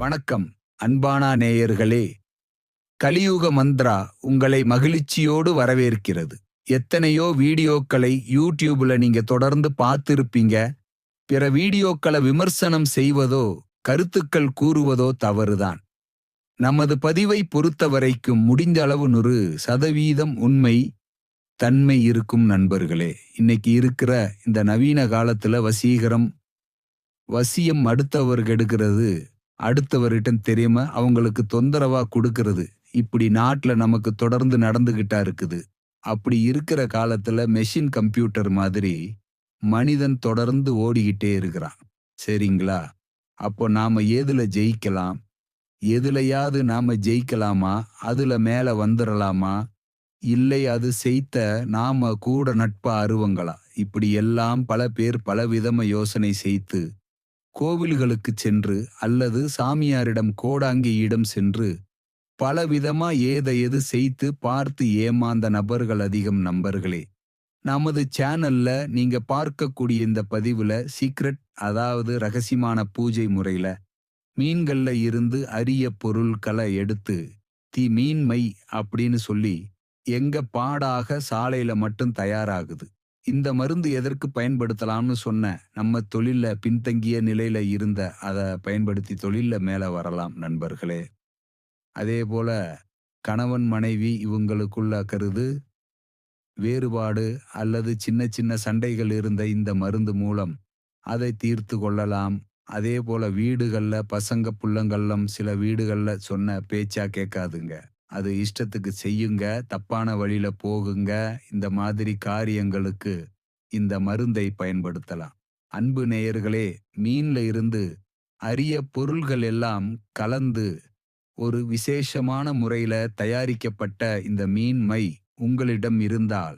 வணக்கம் அன்பானா நேயர்களே. கலியுக மந்த்ரா உங்களை மகிழ்ச்சியோடு வரவேற்கிறது. எத்தனையோ வீடியோக்களை யூடியூப்ல நீங்க தொடர்ந்து பார்த்திருப்பீங்க. பிற வீடியோக்களை விமர்சனம் செய்வதோ கருத்துக்கள் கூறுவதோ தவறுதான். நமது பதிவை பொறுத்தவரைக்கும் முடிந்த அளவு நூறு சதவீதம் உண்மை தன்மை இருக்கும் நண்பர்களே. இன்னைக்கு இருக்கிற இந்த நவீன காலத்துல வசீகரம் வசியம் அடுத்தவருக்கு எடுக்கிறது அடுத்தவர்கிட்ட தெரியாம அவங்களுக்கு தொந்தரவா கொடுக்கறது. இப்படி நாட்டுல நமக்கு தொடர்ந்து நடந்துகிட்டா இருக்குது. அப்படி இருக்கிற காலத்துல மெஷின் கம்ப்யூட்டர் மாதிரி மனிதன் தொடர்ந்து ஓடிக்கிட்டே இருக்கிறான். சரிங்களா? அப்போ நாம எதுல ஜெயிக்கலாம்? எதுலயாவது நாம ஜெயிக்கலாமா? அதுல மேல வந்துடலாமா இல்லை அது செய்த நாம கூட நட்பா அருவங்களா? இப்படி எல்லாம் பல பேர் பலவிதமா யோசனை செய்து கோவில்களுக்கு சென்று அல்லது சாமியாரிடம் கோடாங்கியிடம் சென்று பலவிதமா ஏத எது செய்து பார்த்து ஏமாந்த நபர்கள் அதிகம் நம்பர்களே நமது சேனல்ல நீங்க பார்க்கக்கூடிய இந்த பதிவுல சீக்ரெட் அதாவது ரகசியமான பூஜை முறையில மீன்கள்ல இருந்து அரிய பொருட்களை எடுத்து தி மீன்மை அப்படின்னு சொல்லி எங்க பாடாக சாலையில மட்டும் தயாராகுது. இந்த மருந்து எதற்கு பயன்படுத்தலாம்னு சொன்ன நம்ம தொழில்ல பின்தங்கிய நிலையில இருந்த அதை பயன்படுத்தி தொழில்ல மேல வரலாம் நண்பர்களே. அதே போல கணவன் மனைவி இவங்களுக்குள்ள கருது வேறுபாடு அல்லது சின்ன சின்ன சண்டைகள் இருந்த இந்த மருந்து மூலம் அதை தீர்த்து கொள்ளலாம். அதே போல வீடுகள்ல பசங்க புள்ளங்கள்லாம் சில வீடுகள்ல சொன்ன பேச்சா கேட்காதுங்க. அது இஷ்டத்துக்கு செய்யுங்க தப்பான வழியில போகுங்க இந்த மாதிரி காரியங்களுக்கு இந்த மருந்தை பயன்படுத்தலாம். அன்பு நேயர்களே மீன்ல இருந்து அரிய பொருள்கள் எல்லாம் கலந்து ஒரு விசேஷமான முறையில தயாரிக்கப்பட்ட இந்த மீன் மை உங்களிடம் இருந்தால்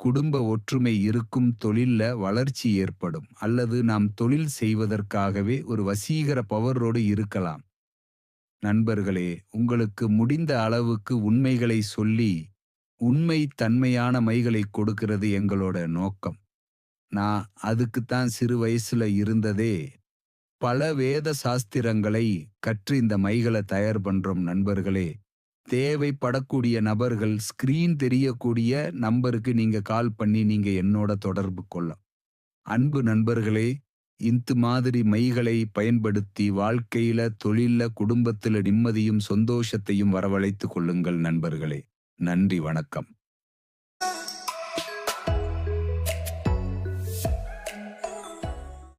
குடும்ப ஒற்றுமை இருக்கும் தொழில்ல வளர்ச்சி ஏற்படும். அல்லது நாம் தொழில் செய்வதற்காகவே ஒரு வசீகர பவரோடு இருக்கலாம். நண்பர்களே உங்களுக்கு முடிந்த அளவுக்கு உண்மைகளை சொல்லி உண்மை தன்மையான மைகளை கொடுக்கிறது எங்களோட நோக்கம். நான் அதுக்குத்தான் சிறு வயசுல இருந்ததே பல வேத சாஸ்திரங்களை கற்று இந்த மைகளை தயார் பண்றோம் நண்பர்களே. தேவைப்படக்கூடிய நபர்கள் ஸ்கிரீன் தெரியக்கூடிய நம்பருக்கு நீங்க கால் பண்ணி நீங்க என்னோட தொடர்பு கொள்ளலாம். அன்பு நண்பர்களே இந்து மாதிரி மைகளை பயன்படுத்தி வாழ்க்கையில தொழில குடும்பத்துல நிம்மதியும் சந்தோஷத்தையும் வரவழைத்துக் கொள்ளுங்கள் நண்பர்களே. நன்றி வணக்கம்.